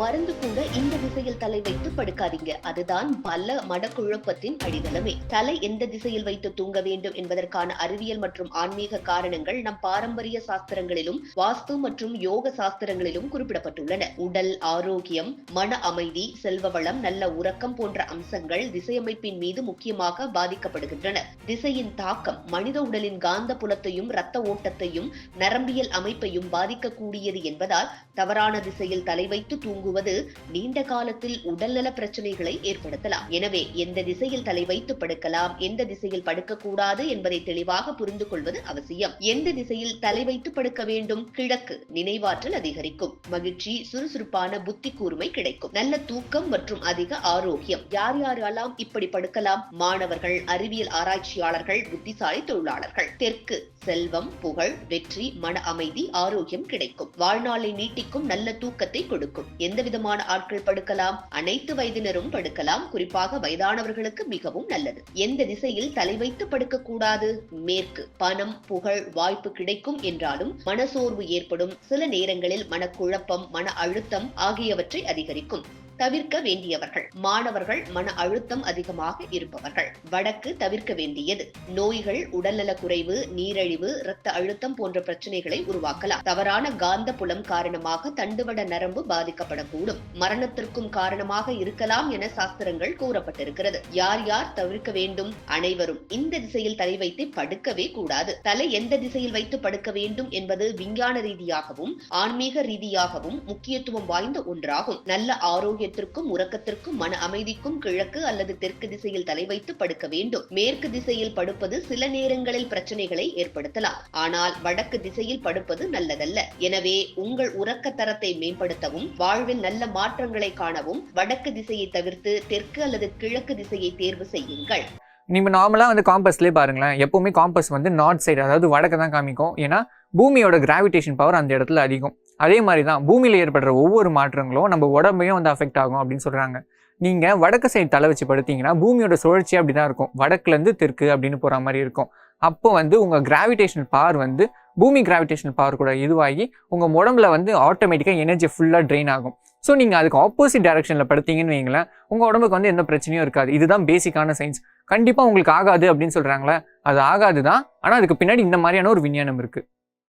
மருந்து கூட இந்த திசையில் தலை வைத்து படுக்காதீங்க. அதுதான் பல மனக்குழப்பத்தின் அடித்தளமே. தலை எந்த திசையில் வைத்து தூங்க வேண்டும் என்பதற்கான அறிவியல் மற்றும் ஆன்மீக காரணங்கள் நம் பாரம்பரிய சாஸ்திரங்களிலும் வாஸ்து மற்றும் யோக சாஸ்திரங்களிலும் குறிப்பிடப்பட்டுள்ளன. உடல் ஆரோக்கியம் மன அமைதி செல்வ வளம் நல்ல உறக்கம் போன்ற அம்சங்கள் திசையமைப்பின் மீது முக்கியமாக பாதிக்கப்படுகின்றன. திசையின் தாக்கம் மனித உடலின் காந்த புலத்தையும் இரத்த ஓட்டத்தையும் நரம்பியல் அமைப்பையும் பாதிக்கக்கூடியது என்பதால் தவறான திசையில் தலை வைத்து தூங்கும் தூங்குவது நீண்ட காலத்தில் உடல்நல பிரச்சனைகளை ஏற்படுத்தலாம். எனவே எந்த திசையில் தலை வைத்து படுக்கலாம் எந்த திசையில் படுக்கக்கூடாது என்பதை தெளிவாக புரிந்து கொள்வது அவசியம். எந்த திசையில் தலை வைத்து படுக்க வேண்டும்? கிழக்கு நினைவாற்றல் அதிகரிக்கும். மகிழ்ச்சி சுறுசுறுப்பான புத்தி கூர்மை கிடைக்கும். நல்ல தூக்கம் மற்றும் அதிக ஆரோக்கியம். யார் யாரெல்லாம் இப்படி படுக்கலாம்? மாணவர்கள் அறிவியல் ஆராய்ச்சியாளர்கள் புத்திசாலி தொழிலாளர்கள். தெற்கு செல்வம் புகழ் வெற்றி மன அமைதி ஆரோக்கியம் கிடைக்கும். வாழ்நாளை நீட்டிக்கும் நல்ல தூக்கத்தை கொடுக்கும். எந்த விதமான ஆட்கள் படுக்கலாம்? அனைத்து வயதினரும் படுக்கலாம். குறிப்பாக வயதானவர்களுக்கு மிகவும் நல்லது. எந்த திசையில் தலை வைத்து படுக்க கூடாது மேற்கு. பணம் புகழ் வாய்ப்பு கிடைக்கும் என்றாலும் மனசோர்வு ஏற்படும். சில நேரங்களில் மனக்குழப்பம் மன அழுத்தம் ஆகியவற்றை அதிகரிக்கும். தவிர்க்க வேண்டியவர்கள். மாணவர்கள் மன அழுத்தம் அதிகமாக இருப்பவர்கள். வடக்கு தவிர்க்க வேண்டியது. நோய்கள் உடல்நல குறைவு நீரழிவு இரத்த அழுத்தம் போன்ற பிரச்சனைகளை உருவாக்கலாம். தவறான காந்த புலம் காரணமாக தண்டுவட நரம்பு பாதிக்கப்படக்கூடும். மரணத்திற்கும் காரணமாக இருக்கலாம் என சாஸ்திரங்கள் கூறப்பட்டிருக்கிறது. யார் யார் தவிர்க்க வேண்டும்? அனைவரும் இந்த திசையில் தலை வைத்து படுக்கவே கூடாது. தலை எந்த திசையில் வைத்து படுக்க வேண்டும் என்பது விஞ்ஞான ரீதியாகவும் ஆன்மீக ரீதியாகவும் முக்கியத்துவம் வாய்ந்த ஒன்றாகும். நல்ல ஆரோக்கிய ஆரோக்கியத்திற்கும் உறக்கத்திற்கும் மன அமைதிக்கும் கிழக்கு அல்லது தெற்கு திசையில் தலை வைத்து படுக்க வேண்டும். மேற்கு திசையில் படுப்பது சில நேரங்களில் பிரச்சனைகளை ஏற்படுத்தலாம். ஆனால் வடக்கு திசையில் படுப்பது நல்லதல்ல. எனவே உங்கள் உறக்க தரத்தை மேம்படுத்தவும் வாழ்வில் நல்ல மாற்றங்களை காணவும் வடக்கு திசையை தவிர்த்து தெற்கு அல்லது கிழக்கு திசையை தேர்வு செய்யுங்கள். நீங்கள் நார்மலாக வந்து காம்பஸ்லேயே பாருங்களேன். எப்போவுமே காம்பஸ் வந்து நார்த் சைடு அதாவது வடக்கு தான் காமிக்கும். ஏன்னா பூமியோட கிராவிடேஷன் பவர் அந்த இடத்துல அதிகம். அதே மாதிரி தான் பூமியில் ஏற்படுற ஒவ்வொரு மாற்றங்களும் நம்ம உடம்பையும் வந்து அஃபெக்ட் ஆகும் அப்படின்னு சொல்கிறாங்க நீங்கள் வடக்கு சைடு தலை வச்சு படுத்தீங்கன்னா பூமியோட சுழற்சி அப்படி தான் இருக்கும். வடக்குலேருந்து தெற்கு அப்படின்னு போகிற மாதிரி இருக்கும். அப்போ வந்து உங்கள் கிராவிடேஷனல் பவர் வந்து பூமி கிராவிடேஷனல் பவர் கூட இதுவாகி உங்கள் உடம்புல வந்து ஆட்டோமேட்டிக்காக எனர்ஜி ஃபுல்லாக ட்ரெயின் ஆகும். ஸோ நீங்கள் அதுக்கு ஆப்போசிட் டைரக்ஷனில் படுத்தீங்கன்னு வைங்களேன் உங்கள் உடம்புக்கு வந்து எந்த பிரச்சனையும் இருக்காது. இதுதான் பேசிக்கான சயின்ஸ் கண்டிப்பாக உங்களுக்கு ஆகாது அப்படின்னு சொல்கிறாங்களே அது ஆகாது தான் ஆனால் அதுக்கு பின்னாடி இந்த மாதிரியான ஒரு விஞ்ஞானம் இருக்குது